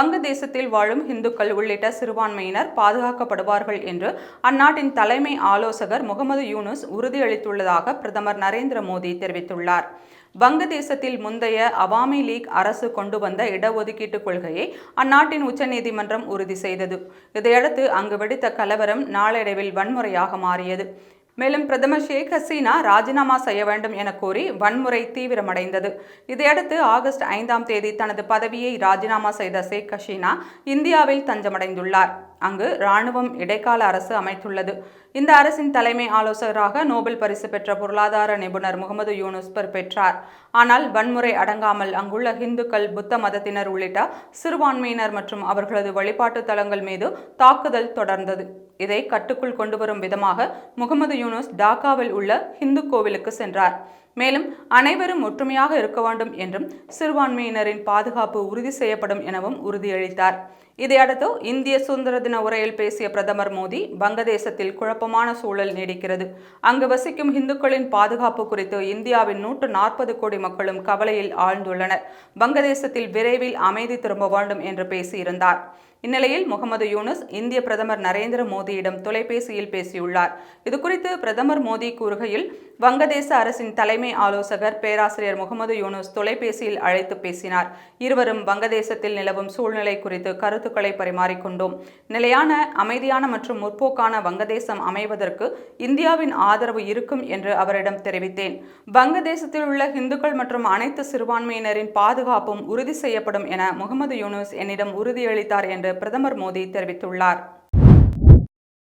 வங்கதேசத்தில் வாழும் இந்துக்கள் உள்ளிட்ட சிறுபான்மையினர் பாதுகாக்கப்படுவார்கள் என்று அந்நாட்டின் தலைமை ஆலோசகர் முகமது யூனுஸ் உறுதியளித்துள்ளதாக பிரதமர் நரேந்திர மோடி தெரிவித்துள்ளார். வங்கதேசத்தில் முந்தைய அவாமி லீக் அரசு கொண்டு வந்த இடஒதுக்கீட்டு கொள்கையை அந்நாட்டின் உச்சநீதிமன்றம் உறுதி செய்தது. இதையடுத்து அங்கு வெடித்த கலவரம் நாளடைவில் வன்முறையாக மாறியது. மேலும் பிரதமர் ஷேக் ஹசீனா ராஜினாமா செய்ய வேண்டும் என கோரி வன்முறை தீவிரமடைந்தது. இதையடுத்து ஆகஸ்ட் ஐந்தாம் தேதி தனது பதவியை ராஜினாமா செய்த ஷேக் ஹசீனா இந்தியாவில் தஞ்சமடைந்துள்ளார். அங்கு இராணுவம் இடைக்கால அரசு அமைத்துள்ளது. இந்த அரசின் தலைமை ஆலோசகராக நோபல் பரிசு பெற்ற பொருளாதார நிபுணர் முகமது யூனுஸ் பொறுப்பேற்றார் ஆனால் வன்முறை அடங்காமல் அங்குள்ள இந்துக்கள் புத்த மதத்தினர் உள்ளிட்ட சிறுபான்மையினர் மற்றும் அவர்களது வழிபாட்டு தலங்கள் மீது தாக்குதல் தொடர்ந்தது. இதை கட்டுக்குள் கொண்டுவரும் விதமாக முகமது யூனுஸ் டாக்காவில் உள்ள ஹிந்து கோவிலுக்கு சென்றார். மேலும் அனைவரும் ஒற்றுமையாக இருக்க வேண்டும் என்றும் சிறுபான்மையினரின் பாதுகாப்பு உறுதி செய்யப்படும் எனவும் உறுதியளித்தார். இதையடுத்து இந்திய சுதந்திர தின உரையில் பேசிய பிரதமர் மோடி வங்கதேசத்தில் குழப்பமான சூழல் நீடிக்கிறது. அங்கு வசிக்கும் இந்துக்களின் பாதுகாப்பு குறித்து இந்தியாவின் நூற்று நாற்பது கோடி மக்களும் கவலையில் ஆழ்ந்துள்ளனர். வங்கதேசத்தில் விரைவில் அமைதி திரும்ப வேண்டும் என்று பேசியிருந்தார். இந்நிலையில் முகமது யூனுஸ் இந்திய பிரதமர் நரேந்திர மோடியிடம் தொலைபேசியில் பேசியுள்ளார். இதுகுறித்து பிரதமர் மோடி கூறுகையில் வங்கதேச அரசின் தலைமை ஆலோசகர் பேராசிரியர் முகமது யூனுஸ் தொலைபேசியில் அழைத்து பேசினார். இருவரும் வங்கதேசத்தில் நிலவும் சூழ்நிலை குறித்து கருத்துக்களை பரிமாறிக்கொண்டோம். நிலையான அமைதியான மற்றும் முற்போக்கான வங்கதேசம் அமைவதற்கு இந்தியாவின் ஆதரவு இருக்கும் என்று அவரிடம் தெரிவித்தேன். வங்கதேசத்தில் உள்ள இந்துக்கள் மற்றும் அனைத்து சிறுபான்மையினரின் பாதுகாப்பும் உறுதி செய்யப்படும் என முகமது யூனுஸ் என்னிடம் உறுதியளித்தார் என்று பிரதமர் மோடி தெரிவித்துள்ளார்.